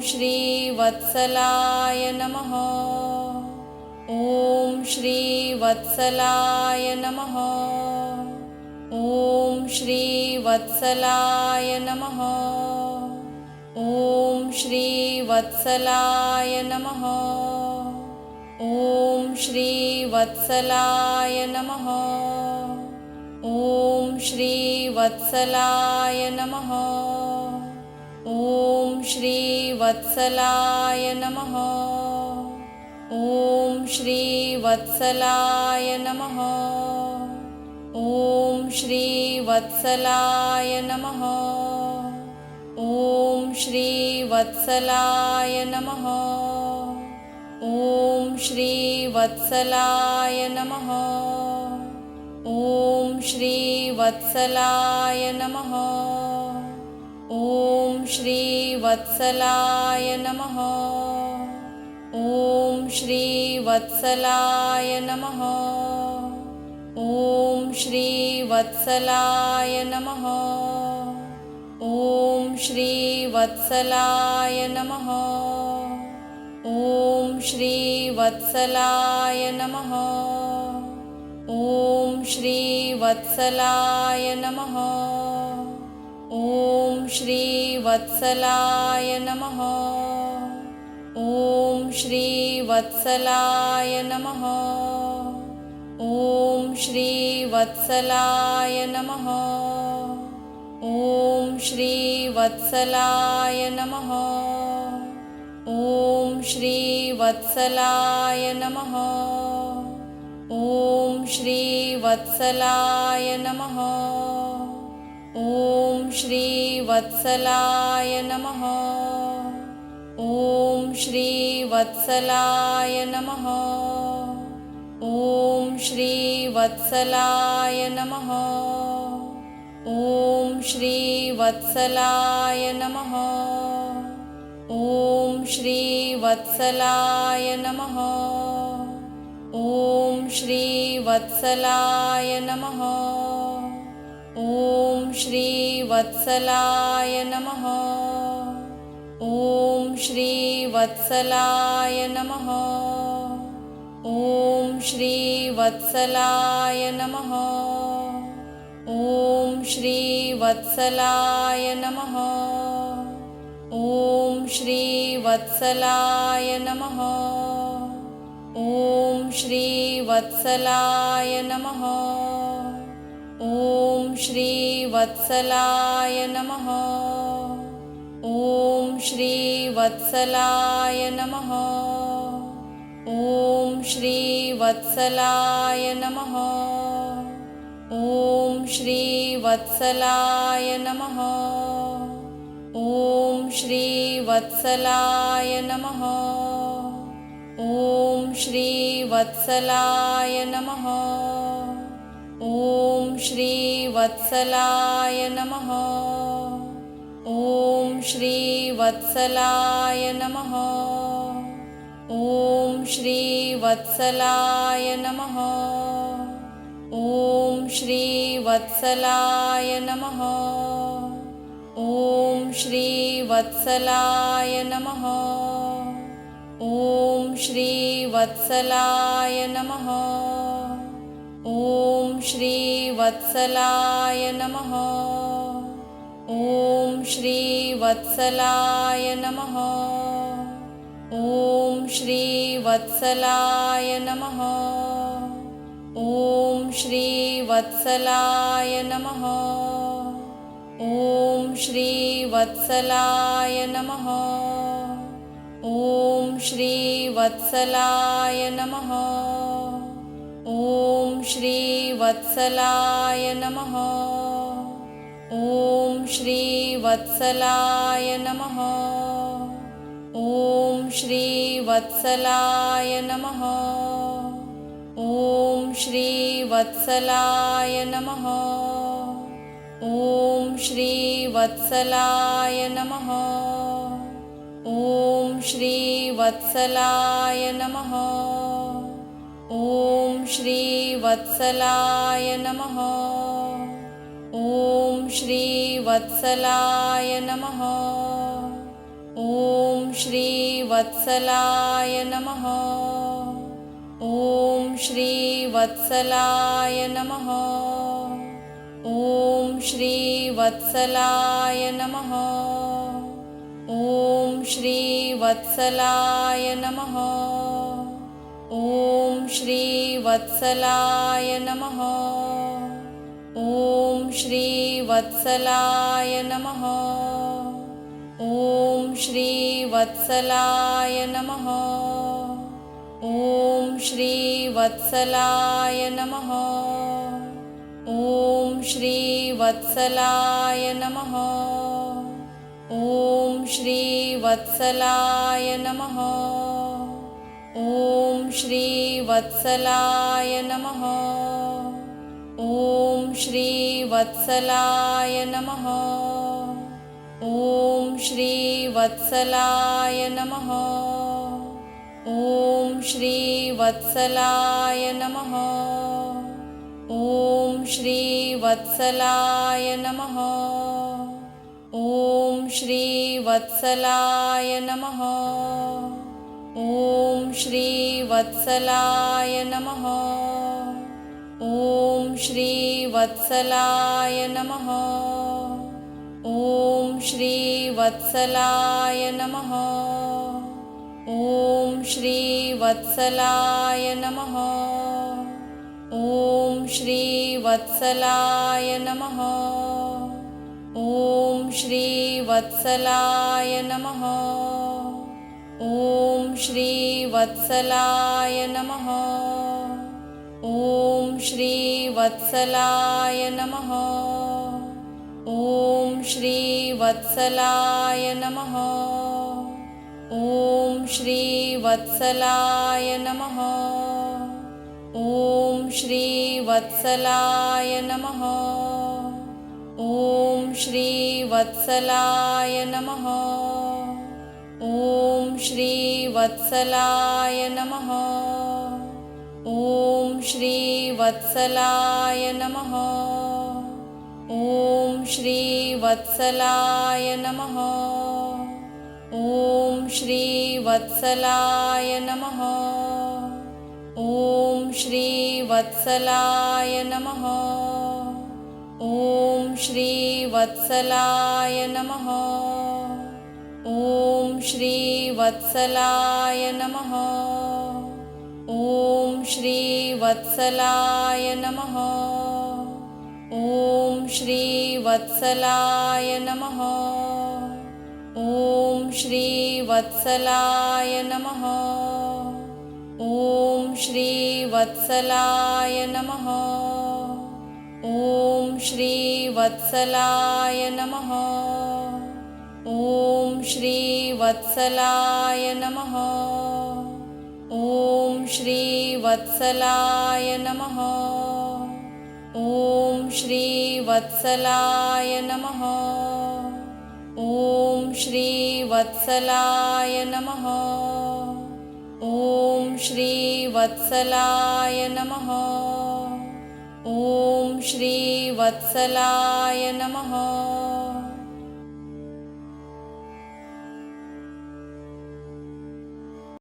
श्रीवत्सलाय नमः। ॐ श्रीवत्सलाय नमः। ॐ श्रीवत्सलाय नमः। ॐ श्रीवत्सलाय नमः। ॐ श्रीवत्सलाय नमः। ॐ श्रीवत्सलाय नमः ॐ श्रीवत्सलाय नमः। ॐ श्रीवत्सलाय नमः। ॐ श्रीवत्सलाय नमः। ॐ श्रीवत्सलाय नमः। ॐ श्रीवत्सलाय नमः। ॐ श्रीवत्सलाय नमः ॐ श्रीवत्सलाय नमः। ॐ श्रीवत्सलाय नमः। ॐ श्रीवत्सलाय नमः। ॐ श्रीवत्सलाय नमः। ॐ श्रीवत्सलाय नमः। ॐ श्रीवत्सलाय नमः ॐ श्रीवत्सलाय नमः। ॐ श्रीवत्सलाय नमः। ॐ श्रीवत्सलाय नमः। ॐ श्रीवत्सलाय नमः। ॐ श्रीवत्सलाय नमः। ॐ श्रीवत्सलाय नमः। ॐ श्रीवत्सलाय नमः। ॐ श्रीवत्सलाय नमः। ॐ श्रीवत्सलाय नमः। ॐ श्रीवत्सलाय नमः। ॐ श्रीवत्सलाय नमः। ॐ श्रीवत्सलाय नमः ॐ श्रीवत्सलाय नमः। ॐ श्रीवत्सलाय नमः। ॐ श्रीवत्सलाय नमः। ॐ श्रीवत्सलाय नमः। ॐ श्रीवत्सलाय नमः। ॐ श्रीवत्सलाय नमः ॐ श्रीवत्सलाय नमः। ॐ श्रीवत्सलाय नमः। ॐ श्रीवत्सलाय नमः। ॐ श्रीवत्सलाय नमः। ॐ श्रीवत्सलाय नमः। ॐ श्रीवत्सलाय नमः ॐ श्रीवत्सलाय नमः। ॐ श्रीवत्सलाय नमः। ॐ श्रीवत्सलाय नमः। ॐ श्रीवत्सलाय नमः। ॐ श्रीवत्सलाय नमः। ॐ श्रीवत्सलाय नमः श्रीवत्सलाय नमः। ॐ श्रीवत्सलाय नमः। ॐ श्रीवत्सलाय नमः। ॐ श्रीवत्सलाय नमः। ॐ श्रीवत्सलाय नमः। ॐ श्रीवत्सलाय नमः श्रीवत्सलाय नमः। ॐ श्रीवत्सलाय नमः। ॐ श्रीवत्सलाय नमः। ॐ श्रीवत्सलाय नमः। ॐ श्रीवत्सलाय नमः। ॐ श्रीवत्सलाय नमः ॐ श्रीवत्सलाय नमः। ॐ श्रीवत्सलाय नमः। ॐ श्रीवत्सलाय नमः। ॐ श्रीवत्सलाय नमः। ॐ श्रीवत्सलाय नमः। ॐ श्रीवत्सलाय नमः ॐ श्रीवत्सलाय नमः। ॐ श्रीवत्सलाय नमः। ॐ श्रीवत्सलाय नमः। ॐ श्रीवत्सलाय नमः। ॐ श्रीवत्सलाय नमः। ॐ श्रीवत्सलाय नमः ॐ श्रीवत्सलाय नमः। ॐ श्रीवत्सलाय नमः। ॐ श्रीवत्सलाय नमः। ॐ श्रीवत्सलाय नमः। ॐ श्रीवत्सलाय नमः। ॐ श्रीवत्सलाय नमः ॐ श्रीवत्सलाय नमः। ॐ श्रीवत्सलाय नमः। ॐ श्रीवत्सलाय नमः। ॐ श्रीवत्सलाय नमः। ॐ श्रीवत्सलाय नमः। ॐ श्रीवत्सलाय नमः ॐ श्रीवत्सलाय नमः। ॐ श्रीवत्सलाय नमः। ॐ श्रीवत्सलाय नमः। ॐ श्रीवत्सलाय नमः। ॐ श्रीवत्सलाय नमः। ॐ श्रीवत्सलाय नमः ॐ श्रीवत्सलाय नमः। ॐ श्रीवत्सलाय नमः। ॐ श्रीवत्सलाय नमः। ॐ श्रीवत्सलाय नमः। ॐ श्रीवत्सलाय नमः। ॐ श्रीवत्सलाय नमः ॐ श्रीवत्सलाय नमः। ॐ श्रीवत्सलाय नमः। ॐ श्रीवत्सलाय नमः। ॐ श्रीवत्सलाय नमः। ॐ श्रीवत्सलाय नमः। ॐ श्रीवत्सलाय नमः ॐ श्रीवत्सलाय नमः। ॐ श्रीवत्सलाय नमः। ॐ श्रीवत्सलाय नमः। ॐ श्रीवत्सलाय नमः। ॐ श्रीवत्सलाय नमः। ॐ श्रीवत्सलाय नमः